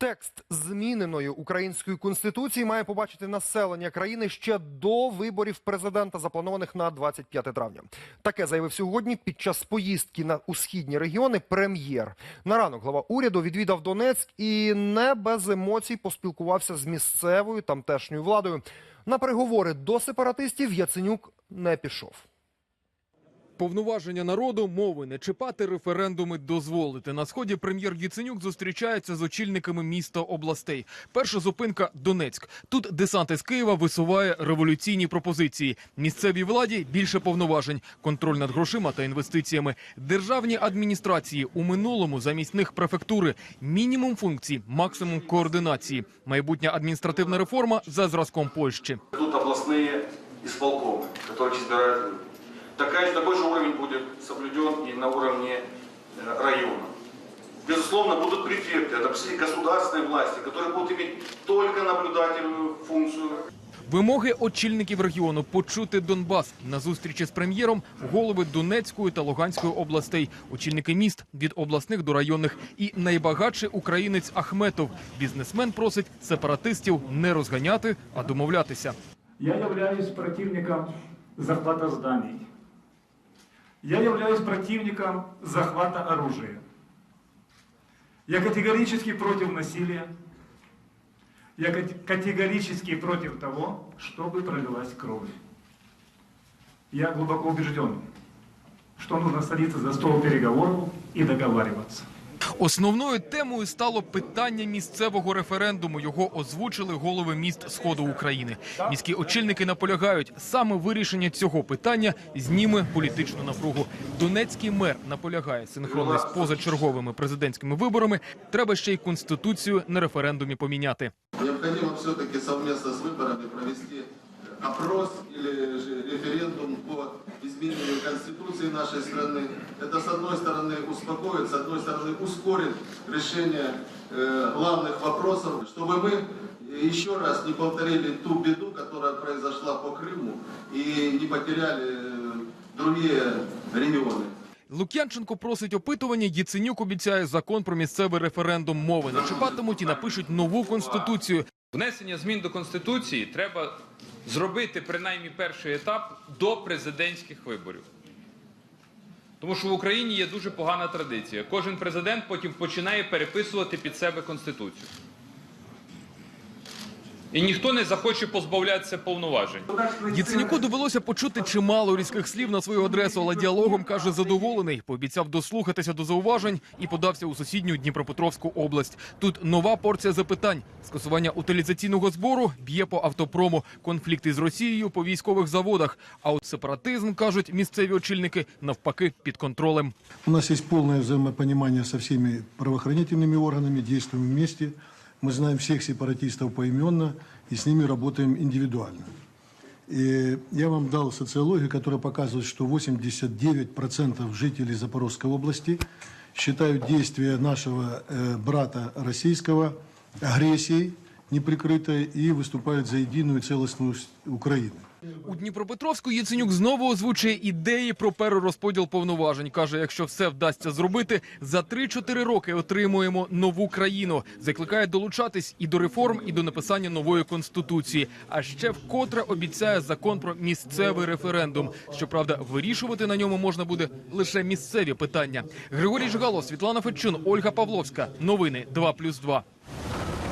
Текст зміненої української конституції має побачити населення країни ще до виборів президента, запланованих на 25 травня. Таке заявив сьогодні під час поїздки на у східні регіони прем'єр. На ранок глава уряду відвідав Донецьк і не без емоцій поспілкувався з місцевою тамтешньою владою. На переговори до сепаратистів Яценюк не пішов. Повноваження народу мови не чіпати, референдуми дозволити. На сході прем'єр Яценюк зустрічається з очільниками міста областей. Перша зупинка Донецьк. Тут десант із Києва висуває революційні пропозиції. Місцевій владі більше повноважень, контроль над грошима та інвестиціями. Державні адміністрації у минулому замість них префектури. Мінімум функцій, максимум координації. Майбутня адміністративна реформа за зразком Польщі. Тут областные исполкомы, которые избирают люди. Такая, же- такой же уровень будет соблюден и на уровне э, района. Безусловно, будут префекты, это все государственные власти, которые будут иметь только наблюдательную функцию. Вимоги очільників регіону почути Донбас на зустрічі з прем'єром голови Донецької та Луганської областей, очільники міст від обласних до районних і найбагатший українець Ахметов. Бізнесмен просить сепаратистів не розганяти, а домовлятися. Я являюсь противником захвата зданий. Я являюсь противником захвата оружия. Я категорически против насилия. Я кате- категорически против того, чтобы пролилась кровь. Я глубоко убежден, что нужно садиться за стол переговоров и договариваться. Основною темою стало питання місцевого референдуму. Його озвучили голови міст сходу України. Міські очільники наполягають, саме вирішення цього питання зніме політичну напругу. Донецький мер наполягає синхронно з позачерговими президентськими виборами. Треба ще й конституцію на референдумі поміняти. Необходимо все-таки совместно с выборами провести опрос или же референдум по изменению Конституции нашей страны. Это, с одной стороны, успокоит, с одной стороны, ускорит решение э, главных вопросов, чтобы мы еще раз не повторили ту беду, которая произошла по Крыму, и не потеряли э, другие регионы. Лук'янченко просить опитування. Яценюк обіцяє закон про місцевий референдум. Мови не чіпатимуть і напишуть нову конституцію. Внесення змін до Конституції треба зробити принаймні перший етап до президентських виборів. Тому що в Україні є дуже погана традиція. Кожен президент потім починає переписувати під себе Конституцію. І ніхто не захоче позбавлятися повноважень. Яценюку довелося почути чимало різких слів на свою адресу, але діалогом каже задоволений. Пообіцяв дослухатися до зауважень і подався у сусідню Дніпропетровську область. Тут нова порція запитань: скасування утилізаційного збору б'є по автопрому, конфлікти з Росією по військових заводах. А от сепаратизм кажуть місцеві очільники навпаки під контролем. У нас есть полное взаимопонимание со всеми правоохранительными органами, действуем вместе. Мы знаем всех сепаратистов поименно и с ними работаем индивидуально. И я вам дал социологию, которая показывает, что 89% жителей Запорожской области считают действия нашего э, брата российского агрессией неприкрытой и выступают за единую целостность Украины. У Дніпропетровську Яценюк знову озвучує ідеї про перерозподіл повноважень. Каже, якщо все вдасться зробити, за 3-4 роки отримуємо нову країну. Закликає долучатись і до реформ, і до написання нової конституції. А ще вкотре обіцяє закон про місцевий референдум. Щоправда, вирішувати на ньому можна буде лише місцеві питання. Григорій Жгало, Світлана Федчун, Ольга Павловська. Новини 2+,2.